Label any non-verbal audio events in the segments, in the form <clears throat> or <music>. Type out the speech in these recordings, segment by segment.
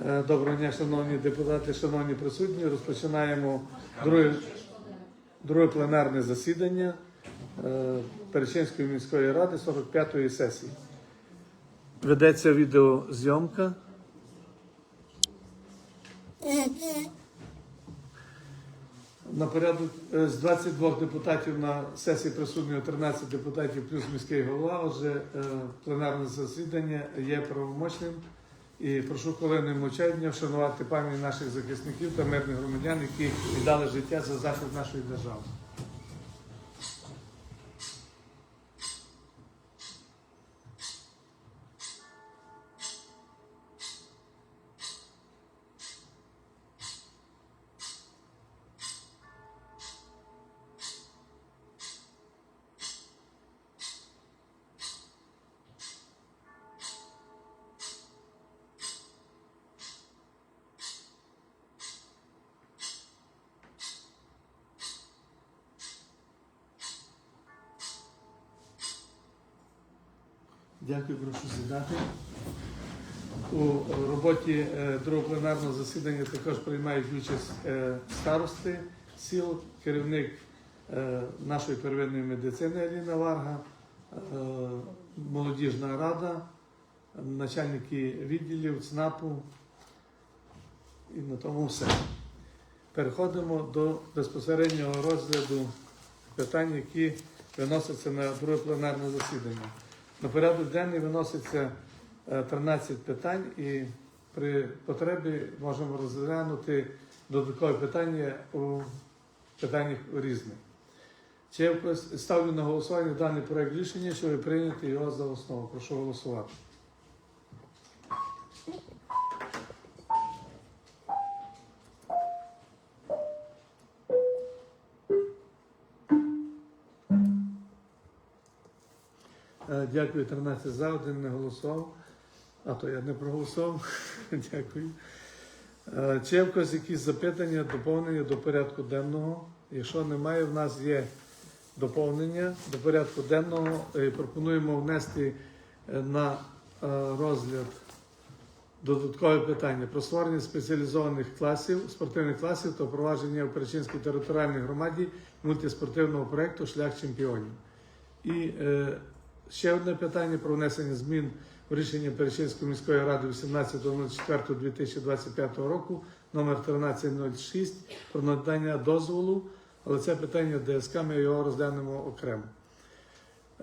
Е, Доброго дня, шановні депутати, шановні присутні. Розпочинаємо друге, друге пленарне засідання е, Перечинської міської ради 45-ї сесії. Ведеться відеозйомка. На порядок е, з 22 депутатів на сесії присутньо 13 депутатів плюс міський голова. Отже, пленарне засідання є правомочним. І прошу хвилиною мовчання вшанувати пам'ять наших захисників та мирних громадян, які віддали життя за захист нашої держави. Дякую, прошу сідати. У роботі е, другого пленарного засідання також приймають участь е, старости сіл, керівник е, нашої первинної медицини Аліна Варга, молодіжна рада, начальники відділів ЦНАПу. І на тому все. Переходимо до безпосереднього розгляду питань, які виносяться на друге пленарне засідання. На порядок денний виноситься е, 13 питань і при потребі можемо розглянути додаткові питання у питаннях різних. Чи я ставлю на голосування даний проект рішення, щоб прийняти його за основу. Прошу голосувати. Дякую, 13 за, один не голосував. А то я не проголосував. <laughs> Дякую. Е, Чи є в когось якісь запитання, доповнення до порядку денного? Якщо немає, в нас є доповнення до порядку денного. Е, Пропонуємо внести е, на розгляд додаткове питання про створення спеціалізованих класів, спортивних класів та впровадження в Перечинській територіальній громаді мультиспортивного проєкту Шлях чемпіонів. І ще одне питання про внесення змін в рішення Перечинської міської ради 18.04.2025 року номер 1306 про надання дозволу, але це питання ДСК, ми його розглянемо окремо.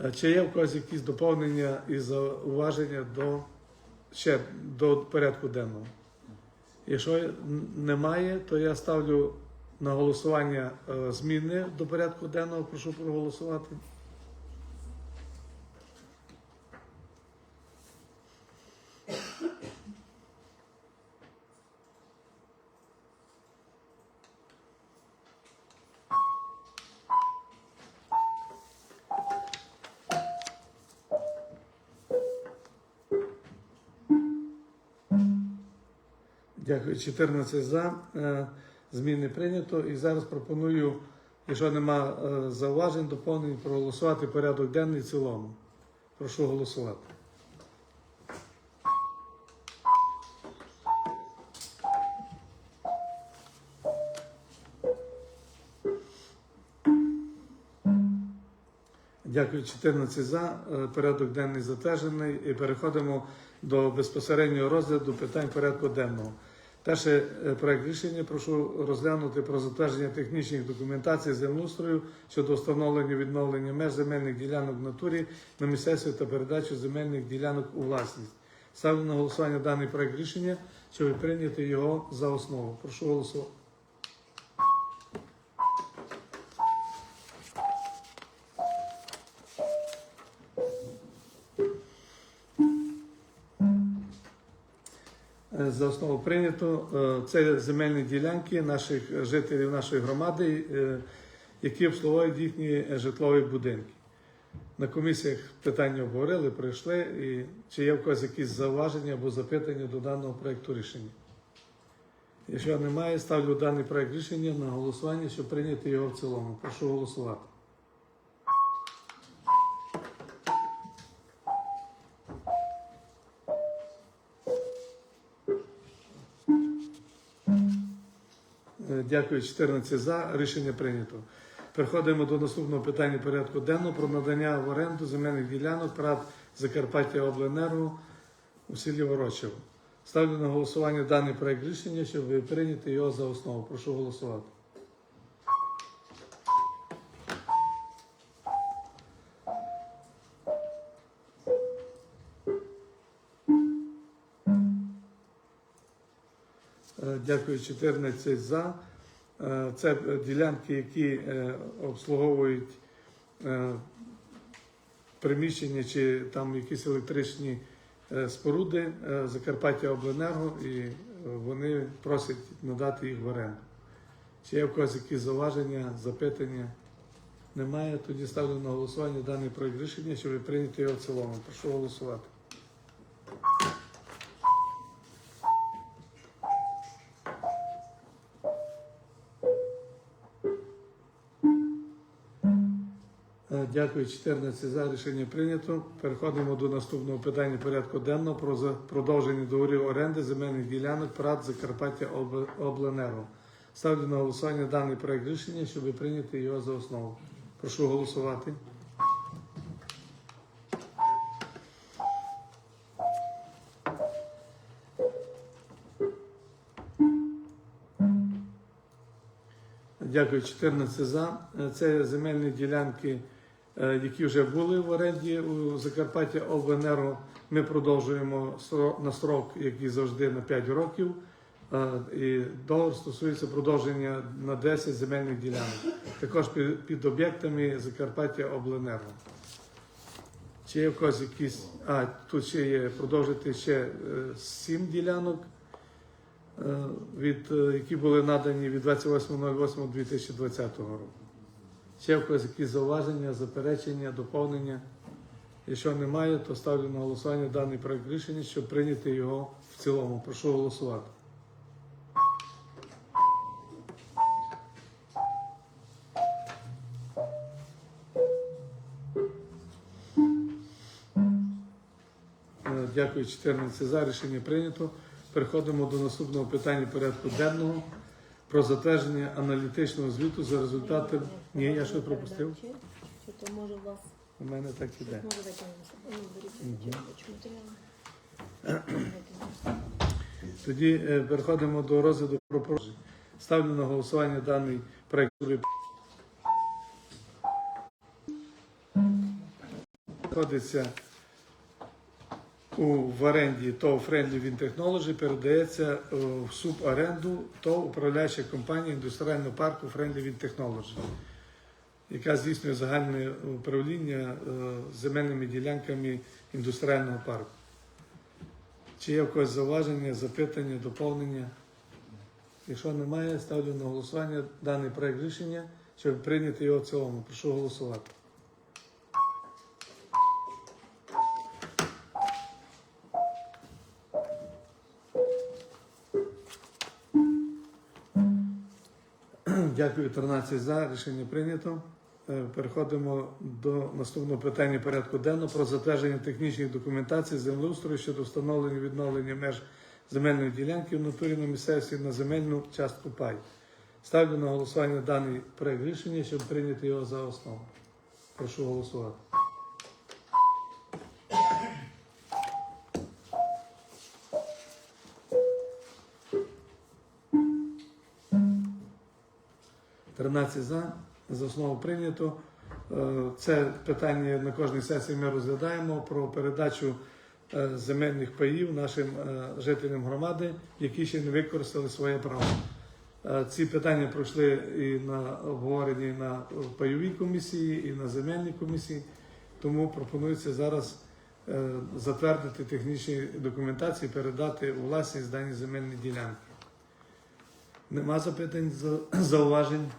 Е, Чи є в когось якісь доповнення і зауваження до, ще до порядку денного? Якщо немає, то я ставлю на голосування е, зміни до порядку денного. Прошу проголосувати. 14 за. Е, Зміни прийнято. І зараз пропоную, якщо нема е, зауважень, доповнень, проголосувати порядок денний в цілому. Прошу голосувати. Дякую, 14 за. Е, Порядок денний затверджений. І переходимо до безпосереднього розгляду питань порядку денного. Перше е, проект рішення прошу розглянути про затвердження технічних документацій землеустрою щодо встановлення відновлення меж земельних ділянок в натурі на місцевстві та передачу земельних ділянок у власність. Ставлю на голосування даний проект рішення, щоб прийняти його за основу. Прошу голосувати. За основу прийнято. Е, Це земельні ділянки наших жителів нашої громади, е, які обслуговують їхні житлові будинки. На комісіях питання обговорили, пройшли. І чи є в когось якісь зауваження або запитання до даного проєкту рішення? Якщо немає, ставлю даний проєкт рішення на голосування, щоб прийняти його в цілому. Прошу голосувати. Дякую, 14 за. Рішення прийнято. Переходимо до наступного питання порядку денного про надання в оренду земельних ділянок ПРАД Закарпаття Обленерго у селі Ворочево. Ставлю на голосування даний проект рішення, щоб прийняти його за основу. Прошу голосувати. Е, Дякую, 14 за. Е, Це ділянки, які е, обслуговують е, приміщення чи там якісь електричні споруди Закарпаття Обленерго, і вони просять надати їх в оренду. Чи є в когось якісь зауваження, запитання? Немає. Тоді ставлю на голосування даний проект рішення, щоб прийняти його в цілому. Прошу голосувати. Дякую, 14 за рішення прийнято. Переходимо до наступного питання порядку денного про продовження договорів оренди земельних ділянок ПРАД Закарпаття Об- Обленерго. Ставлю на голосування даний проект рішення, щоб прийняти його за основу. Прошу голосувати. Дякую, 14 за. Це земельні ділянки, які вже були в оренді у Закарпаття Обленерго. Ми продовжуємо на срок, який завжди на 5 років. Е, І договор стосується продовження на 10 земельних ділянок. Також під, об'єктами Закарпаття Обленерго. Чи є в когось якісь. А, тут ще є продовжити ще 7 ділянок е, від, е, які були надані від 28.08.2020 року. Ще якісь зауваження, заперечення, доповнення. Якщо немає, то ставлю на голосування даний проект рішення, щоб прийняти його в цілому. Прошу голосувати. Е, Дякую, 14 за. Рішення прийнято. Переходимо до наступного питання порядку денного про затвердження аналітичного звіту за результатами. Ні, я що пропустив? Чи, то може у вас У мене так іде. може? Ну, беріть робочі матеріали. Тоді е, переходимо до розгляду пропозицій. Ставлю на голосування даний проект. Знаходиться у в оренді ТОВ Friendly Wind Technology, передається е, в суборенду ТОВ управляюча компанія індустріального парку Friendly Wind Technology, яка здійснює загальне управління е, земельними ділянками індустріального парку. Чи є в когось зауваження, запитання, доповнення? Якщо немає, ставлю на голосування даний проект рішення, щоб прийняти його в цілому. Прошу голосувати. Дякую, 13 за. Рішення прийнято. Е, Переходимо до наступного питання порядку денного про затвердження технічної документації землеустрою щодо встановлення відновлення меж земельної ділянки в натурі на місцевості на земельну частку пай. Ставлю на голосування даний проект рішення, щоб прийняти його за основу. Прошу голосувати. Тринадцять за. За основу прийнято. Е, Це питання на кожній сесії ми розглядаємо про передачу е, земельних паїв нашим е, жителям громади, які ще не використали своє право. Ці питання пройшли і на обговоренні на пайовій комісії, і на земельній комісії. Тому пропонується зараз затвердити технічні документації, передати у власність дані земельні ділянки. Нема запитань, <clears throat> зауважень.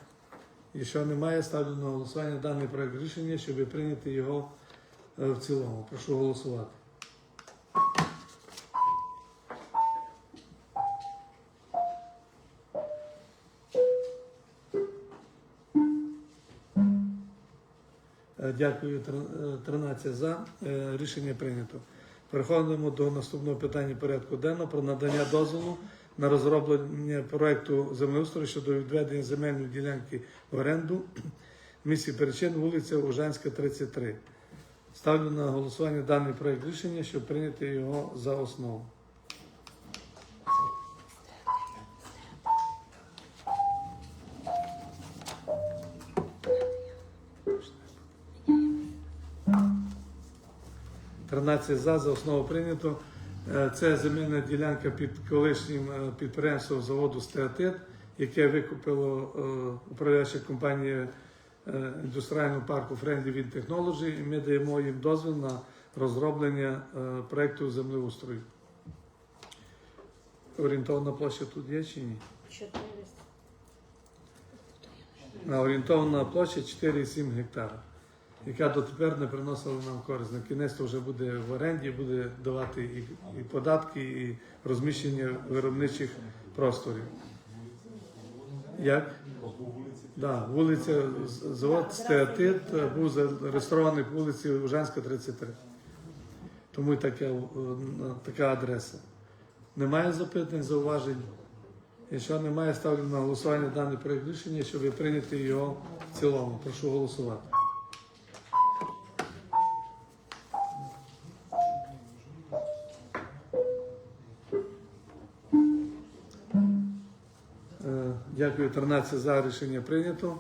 Якщо немає, ставлю на голосування даний проект рішення, щоб прийняти його е, в цілому. Прошу голосувати. Е, Дякую, е, 13 за. Е, Рішення прийнято. Переходимо до наступного питання порядку денного про надання дозволу на розроблення проекту землеустрою щодо відведення земельної ділянки в оренду в місті Перечин, вулиця Ужанська, 33. Ставлю на голосування даний проект рішення, щоб прийняти його за основу. Тринадцять за за основу прийнято. Е, Це земельна ділянка під колишнім е, підприємством заводу Стеатит, яке викупило е, управляюча компанія індустріального парку Friendly Wind Technology, і ми даємо їм дозвіл на розроблення проекту землеустрою. Орієнтовна площа тут є чи ні? 400. Орієнтовна площа 4,7 гектара, яка дотепер не приносила нам користь. На кінець вже буде в оренді, буде давати і, і податки, і розміщення виробничих просторів. Як? Да, вулиця завод Стеатит був зареєстрований по вулиці Ужанська, 33. Тому і таке, е, така адреса. Немає запитань, зауважень. Якщо немає, ставлю на голосування даний проект рішення, щоб прийняти його в цілому. Прошу голосувати. Дякую, 13 за рішення прийнято.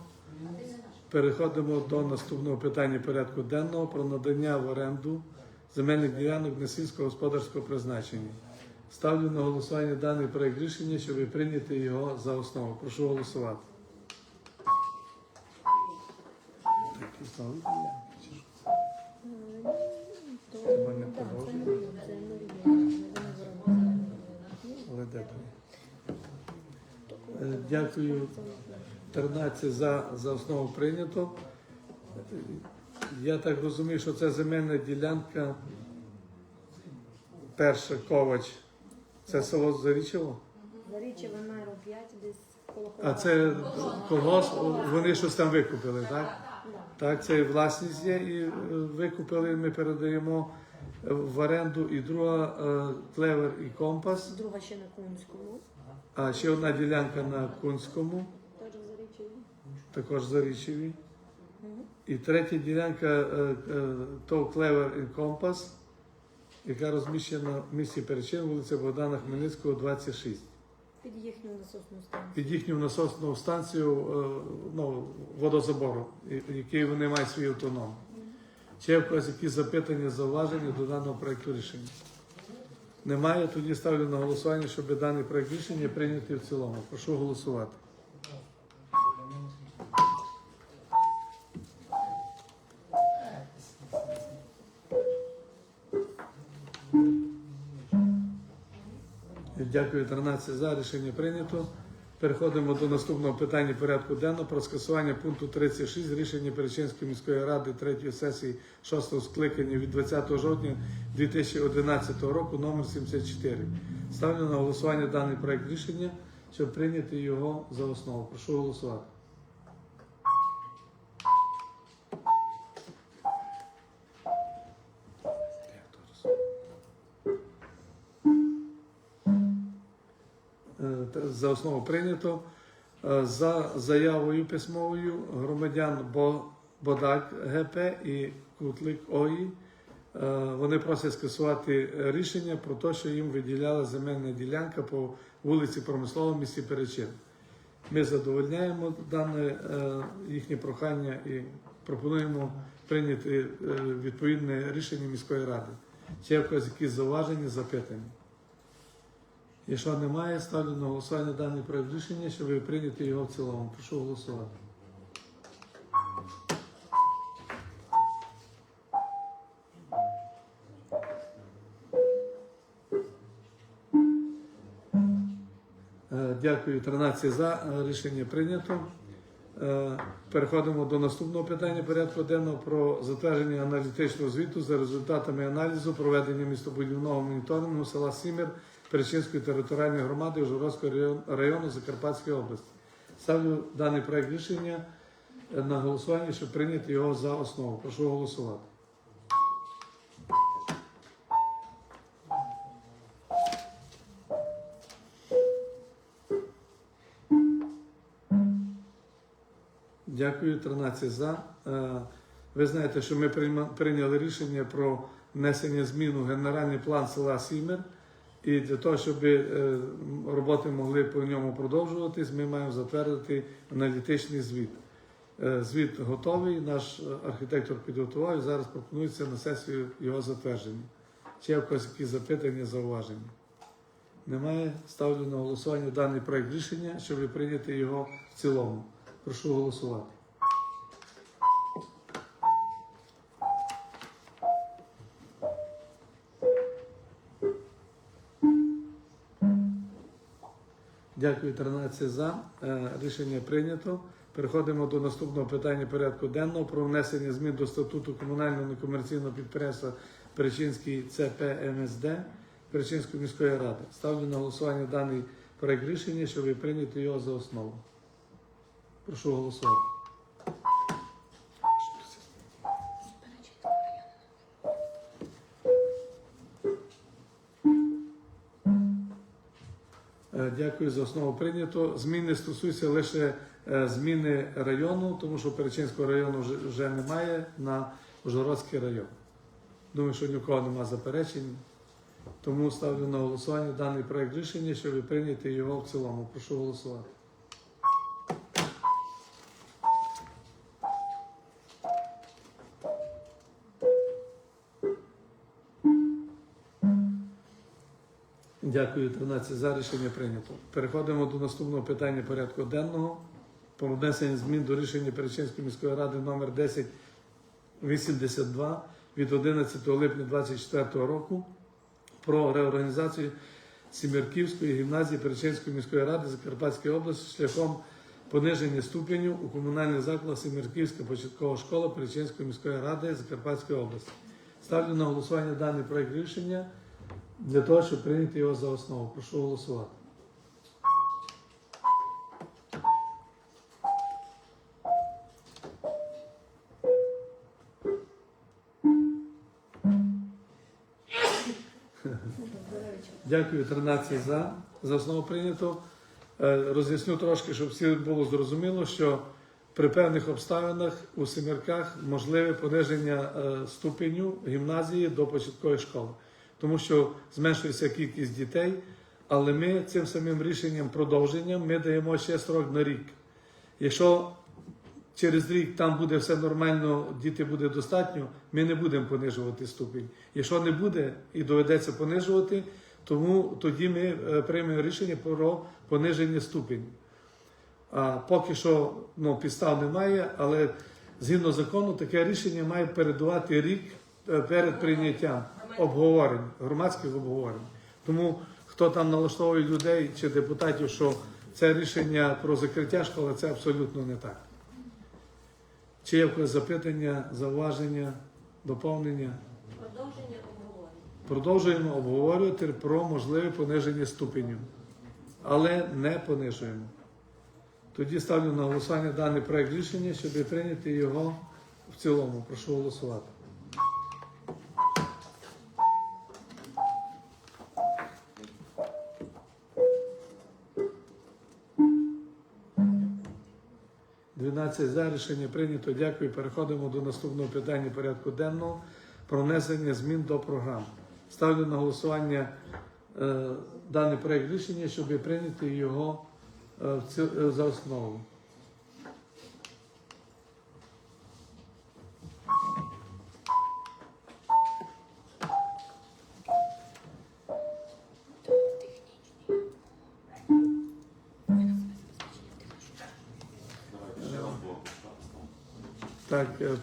Переходимо до наступного питання порядку денного про надання в оренду земельних ділянок для сільськогосподарського призначення. Ставлю на голосування даний проект рішення, щоб прийняти його за основу. Прошу голосувати. Так, Дякую. 13 за, за основу прийнято. Е, Я так розумію, що це земельна ділянка. Перша ковач. Це село Зарічево? Зарічеве Майро 5 десь коло А це колгосп, вони щось там викупили, так? Так, це власність є і е, викупили, ми передаємо е, в оренду. І друга е, клевер і компас. Друга ще на Кунському. А ще одна ділянка на Кунському, Теж в Зарічеві. також Зарічеві. І третя ділянка е, е, то клевер і компас, яка розміщена в місті Перечин, вулиця Богдана Хмельницького, 26. Під їхню насосну станцію. Під їхню насосну станцію ну, водозабору, який вони мають свій автоном. Чи є в когось якісь запитання, зауваження до даного проекту рішення? Немає, тоді ставлю на голосування, щоб даний проект рішення прийняти в цілому. Прошу голосувати. Дякую, 13 за. Рішення прийнято. Переходимо до наступного питання порядку денного про скасування пункту 36 рішення Перечинської міської ради третьої сесії 6 скликання від 20 жовтня 2011 року номер 74. Ставлю на голосування даний проект рішення, щоб прийняти його за основу. Прошу голосувати. За основу прийнято. Е, За заявою письмовою громадян Бодак ГП і Кутлик ОІ. е, Вони просять скасувати рішення про те, що їм виділяла земельна ділянка по вулиці Промислова місті Перечин. Ми задовольняємо дане е, їхнє прохання і пропонуємо прийняти відповідне рішення міської ради. Чи когось якісь зауваження, запитання? Якщо немає, ставлю на голосування даний проект рішення, щоб прийняти його в цілому. Прошу голосувати. Е, Дякую, 13 за. Е, Рішення прийнято. Е, Переходимо до наступного питання порядку денного про затвердження аналітичного звіту за результатами аналізу проведення містобудівного моніторингу села Сімір Перечинської територіальної громади Ужгородського району Закарпатської області. Ставлю даний проект рішення на голосування, щоб прийняти його за основу. Прошу голосувати. Дякую, 13 за. Е, ви знаєте, що ми прийняли рішення про внесення змін у генеральний план села Сімер. І для того, щоб е, роботи могли по ньому продовжуватись, ми маємо затвердити аналітичний звіт. Е, Звіт готовий, наш архітектор підготував і зараз пропонується на сесію його затвердження. Чи є якісь запитання, зауваження? Немає. Ставлю на голосування даний проект рішення, щоб прийняти його в цілому. Прошу голосувати. Дякую, 13 за. Е, Рішення прийнято. Переходимо до наступного питання порядку денного про внесення змін до статуту комунального некомерційного підприємства Перечинський ЦП МСД Перечинської міської ради. Ставлю на голосування даний проект рішення, щоб прийняти його за основу. Прошу голосувати. Дякую за основу прийнято. Зміни стосуються лише е, зміни району, тому що Перечинського району вже, немає на Ужгородський район. Думаю, що ні у кого немає заперечень. Тому ставлю на голосування даний проект рішення, щоб прийняти його в цілому. Прошу голосувати. Дякую, 13 за рішення прийнято. Переходимо до наступного питання порядку денного про внесення змін до рішення Перечинської міської ради номер 1082 від 11 липня 2024 року про реорганізацію Сімірківської гімназії Перечинської міської ради Закарпатської області шляхом пониження ступеню у комунальний заклад Сімірківська початкова школа Перечинської міської ради Закарпатської області. Ставлю на голосування даний проект рішення для того, щоб прийняти його за основу. Прошу голосувати. Дякую, 13 за. За основу прийнято. Е, Роз'ясню трошки, щоб всім було зрозуміло, що при певних обставинах у Семірках можливе пониження е, ступеню гімназії до початкової школи, тому що зменшується кількість дітей, але ми цим самим рішенням продовженням ми даємо ще срок на рік. Якщо через рік там буде все нормально, діти буде достатньо, ми не будемо понижувати ступінь. Якщо не буде і доведеться понижувати, тому тоді ми е, приймемо рішення про пониження ступінь. А поки що ну, підстав немає, але згідно закону таке рішення має передувати рік е, перед прийняттям обговорень, громадських обговорень. Тому хто там налаштовує людей чи депутатів, що це рішення про закриття школи, це абсолютно не так. Чи є когось запитання, зауваження, доповнення? Продовження обговорення. Продовжуємо обговорювати про можливе пониження ступеню, але не понижуємо. Тоді ставлю на голосування даний проект рішення, щоб прийняти його в цілому. Прошу голосувати. Дванадцять за рішення прийнято. Дякую. Переходимо до наступного питання порядку денного про внесення змін до програм. Ставлю на голосування е, даний проект рішення, щоб прийняти його е, в ці- е, за основу.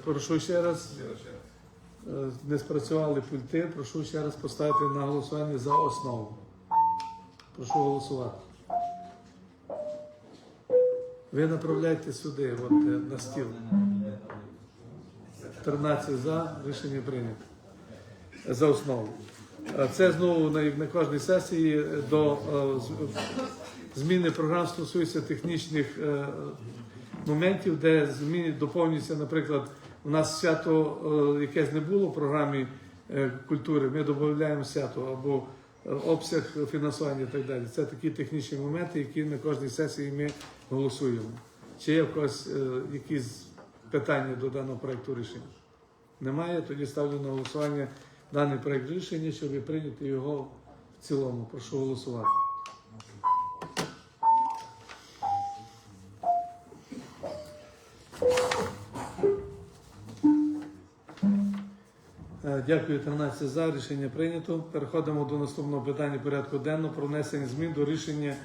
Прошу ще раз. Е, Не спрацювали пульти. Прошу ще раз поставити на голосування за основу. Прошу голосувати. Ви направляйте сюди, от, е, на стіл. 13 за, рішення прийнято. За основу. Е, Це знову на, на кожній сесії до зміни програм стосується технічних моментів, де зміни доповнюються, наприклад, у нас свято е, якесь не було в програмі е, культури, ми додаємо свято або е, обсяг фінансування і так далі. Це такі технічні моменти, які на кожній сесії ми голосуємо. Чи є в якісь питання до даного проекту рішення? Немає, тоді ставлю на голосування даний проект рішення, щоб прийняти його в цілому. Прошу голосувати. Дякую, 13 за. Рішення прийнято. Переходимо до наступного питання порядку денного про внесення змін до рішення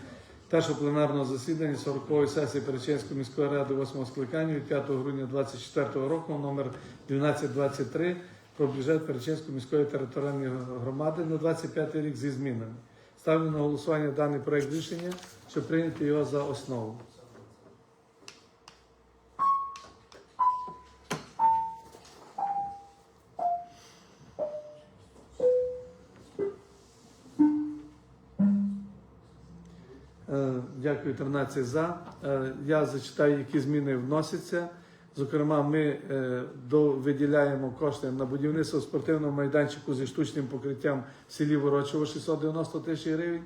першого пленарного засідання 40-ї сесії Перечинської міської ради 8 скликання від 5 грудня 2024 року номер 1223 про бюджет Перечинської міської територіальної громади на 25 рік зі змінами. Ставлю на голосування даний проект рішення, щоб прийняти його за основу. Дякую, 13 за. Е, Я зачитаю, які зміни вносяться. Зокрема, ми е, виділяємо кошти на будівництво спортивного майданчику зі штучним покриттям в селі Ворочово 690 тисяч гривень.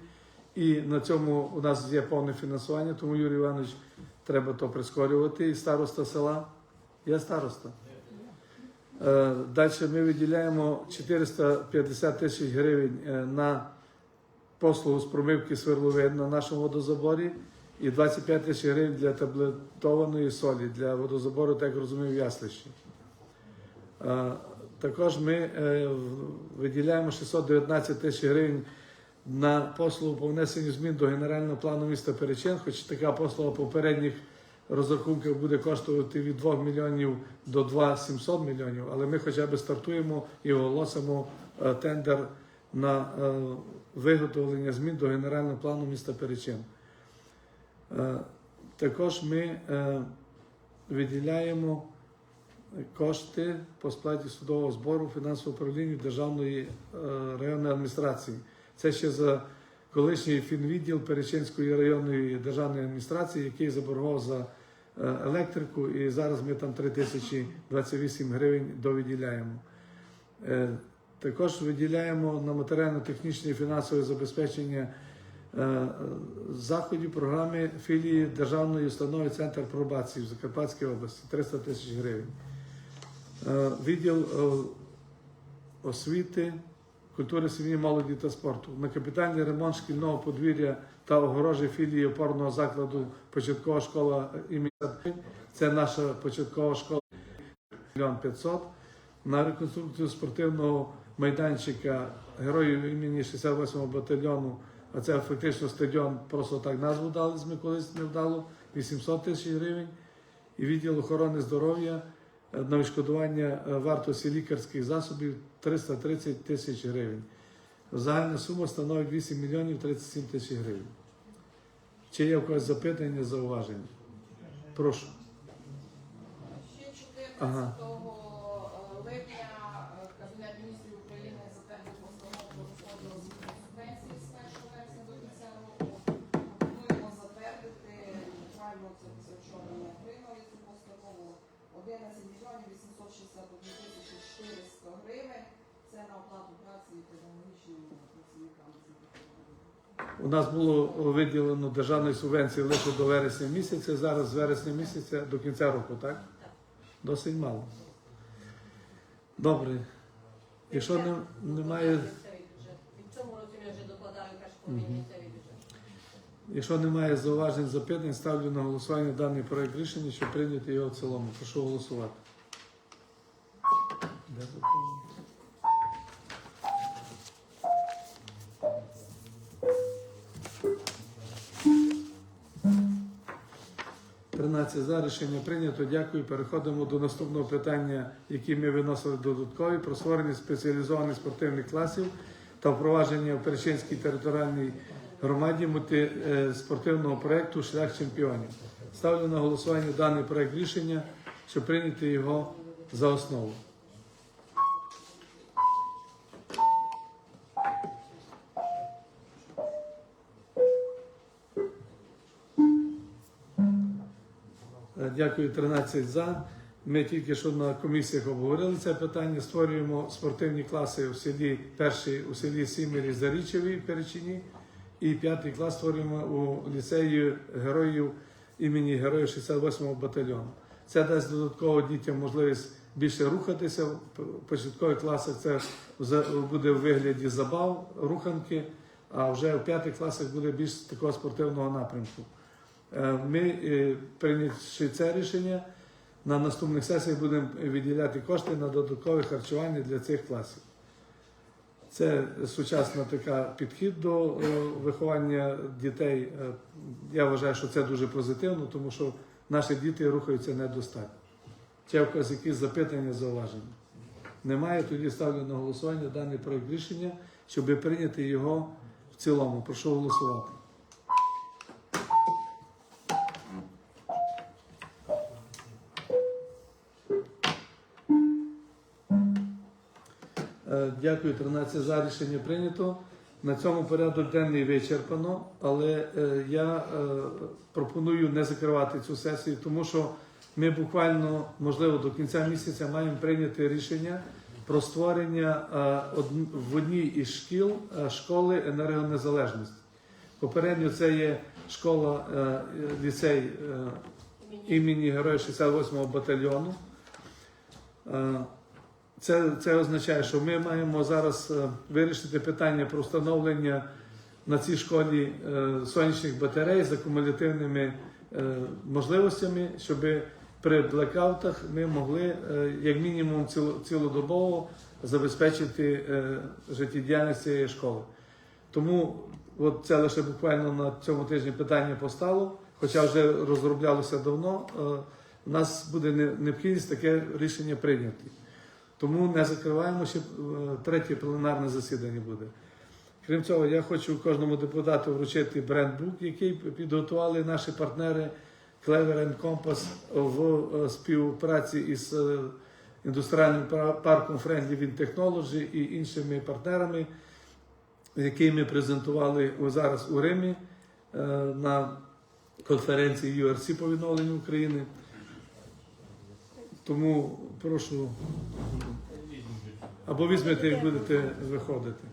І на цьому у нас є повне фінансування, тому Юрій Іванович треба то прискорювати. І староста села. Я староста. Е, Далі ми виділяємо 450 тисяч гривень на послугу з промивки сверловин на нашому водозаборі і 25 тисяч гривень для таблетованої солі для водозабору, так як розумів, яслищі. Також ми е, виділяємо 619 тисяч гривень на послугу по внесенню змін до генерального плану міста Перечин, хоч така послуга попередніх розрахунків буде коштувати від 2 мільйонів до 2 700 мільйонів, але ми хоча б стартуємо і оголосимо е, тендер на е, виготовлення змін до генерального плану міста Перечин. Е, Також ми е, виділяємо кошти по складі судового збору фінансового управління Державної е, районної адміністрації. Це ще за колишній фінвідділ Перечинської районної державної адміністрації, який заборгував за електрику, і зараз ми там 3028 гривень довиділяємо. Також виділяємо на матеріально-технічне і фінансове забезпечення заходів програми філії Державної установи Центр пробації в Закарпатській області 300 тисяч гривень. Е, Відділ е, освіти, культури, сім'ї, молоді та спорту. На капітальний ремонт шкільного подвір'я та огорожі філії опорного закладу початкова школа імені. Це наша початкова школа 1 500 на реконструкцію спортивного майданчика героїв імені 68-го батальйону. А це фактично стадіон, просто так назву дали з колись невдало, 800 тисяч гривень. І відділ охорони здоров'я е, на відшкодування е, вартості лікарських засобів 330 тисяч гривень. Загальна сума становить 8 мільйонів 37 тисяч гривень. Чи є в когось запитання, зауваження? Прошу. Ще 14 Ага. липня на оплату праці педагогічним працівникам. У нас було виділено державної субвенції лише до вересня місяця. Зараз з вересня місяця до кінця року, так? Досить мало. Добре. Якщо не, немає, в цьому році ми вже докладали бюджет. якщо немає зауважень, запитань, ставлю на голосування даний проект рішення, щоб прийняти його в цілому. Прошу голосувати. Де доповнення? Тринадцять за рішення прийнято. Дякую. Переходимо до наступного питання, яке ми виносили додаткові про створення спеціалізованих спортивних класів та впровадження в Перечинській територіальній громаді е, спортивного проєкту Шлях чемпіонів. Ставлю на голосування даний проект рішення, щоб прийняти його за основу. Дякую, 13 за. Ми тільки що на комісіях обговорили це питання. Створюємо спортивні класи у селі перший у селі Сімері Зарічеві Перечині. І п'ятий клас створюємо у ліцеї героїв імені Героїв 68-го батальйону. Це дасть додатково дітям можливість більше рухатися. В початкових класах це буде в вигляді забав, руханки, а вже в п'ятих класах буде більш такого спортивного напрямку. Е, Ми, е, прийнявши це рішення, на наступних сесіях будемо виділяти кошти на додаткове харчування для цих класів. Це сучасна така підхід до е, виховання дітей. Я вважаю, що це дуже позитивно, тому що наші діти рухаються недостатньо. Чи в когось якісь запитання, зауваження? Немає, тоді ставлю на голосування даний проект рішення, щоб прийняти його в цілому. Прошу голосувати. Дякую, 13 за рішення прийнято. На цьому порядок денний вичерпано, але е, я е, пропоную не закривати цю сесію, тому що ми буквально, можливо, до кінця місяця маємо прийняти рішення про створення е, в одній із шкіл е, школи енергонезалежності. Попередньо це є школа е, ліцей е, Імені Героїв 68-го батальйону. Це, це означає, що ми маємо зараз е, вирішити питання про встановлення на цій школі е, сонячних батарей з акумулятивними е, можливостями, щоб при блекаутах ми могли як мінімум цілодобово забезпечити життєдіяльність цієї школи. Тому от це лише буквально на цьому тижні питання постало, хоча вже розроблялося давно. У нас буде необхідність таке рішення прийняти. Тому не закриваємо ще е, третє пленарне засідання буде. Крім цього, я хочу кожному депутату вручити брендбук, який підготували наші партнери Clever Compass в е, співпраці із е, індустріальним парком Friendly Wind Technology і іншими партнерами, які ми презентували зараз у Римі на конференції URC по відновленню України. Тому прошу або візьмете, як будете виходити.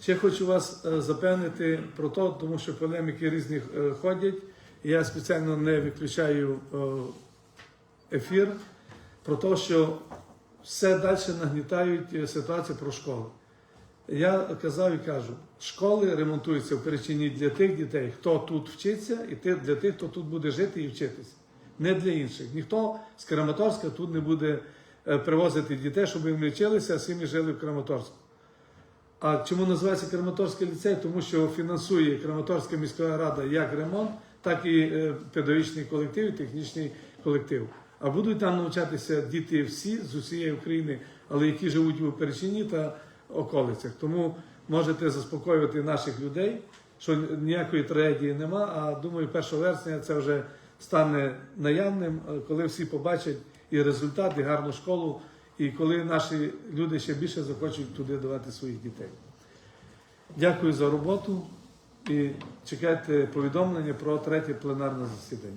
Ще хочу вас е, запевнити про те, тому що полеміки різні е, ходять. Я спеціально не виключаю е, ефір про те, що все далі нагнітають ситуацію про школи. Я казав і кажу, школи ремонтуються в перечині для тих дітей, хто тут вчиться, і для тих, хто тут буде жити і вчитися. Не для інших. Ніхто з Краматорська тут не буде е, привозити дітей, щоб вони вчилися, а самі жили в Краматорську. А чому називається Краматорський ліцей? Тому що фінансує Краматорська міська рада як ремонт, так і е, педагогічний колектив, і технічний колектив. А будуть там навчатися діти всі з усієї України, але які живуть у Перечині та околицях. Тому можете заспокоювати наших людей, що ніякої трагедії нема. А думаю, 1 вересня це вже стане наявним, е, коли всі побачать і результат, і гарну школу, і коли наші люди ще більше захочуть туди давати своїх дітей. Дякую за роботу і чекайте повідомлення про третє пленарне засідання.